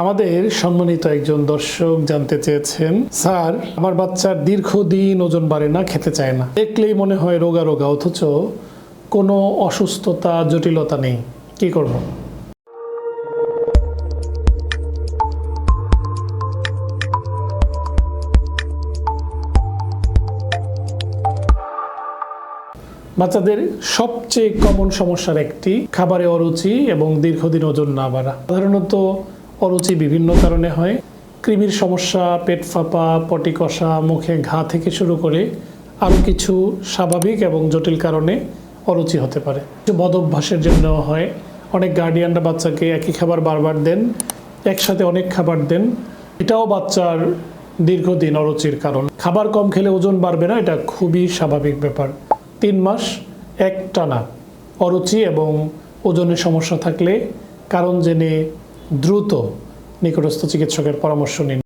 আমাদের সম্মানিত একজন দর্শক জানতে চেয়েছেন, স্যার, আমার বাচ্চার দীর্ঘদিন ওজন বাড়ে না, খেতে চায় না। দেখলেই মনে হয় রোগা রোগা, অথচ কোনো অসুস্থতা, জটিলতা নেই। কি করব? বাচ্চাদের সবচেয়ে কমন সমস্যার একটি, খাবারে অরুচি এবং দীর্ঘদিন ওজন না বাড়া। সাধারণত অরুচি বিভিন্ন কারণে হয়। কৃমির সমস্যা, পেট ফাঁপা, পটি কষা, মুখে ঘা থেকে শুরু করে আরও কিছু স্বাভাবিক এবং জটিল কারণে অরুচি হতে পারে। বদ অভ্যাসের জন্য হয়। অনেক গার্ডিয়ানরা বাচ্চাকে একই খাবার বারবার দেন, একসাথে অনেক খাবার দেন। এটাও বাচ্চার দীর্ঘদিন অরুচির কারণ। খাবার কম খেলে ওজন বাড়বে না, এটা খুবই স্বাভাবিক ব্যাপার। তিন মাস এক টানা অরুচি এবং ওজনের সমস্যা থাকলে কারণ জেনে দ্রুত নিকটস্থ চিকিৎসকের পরামর্শ নিন।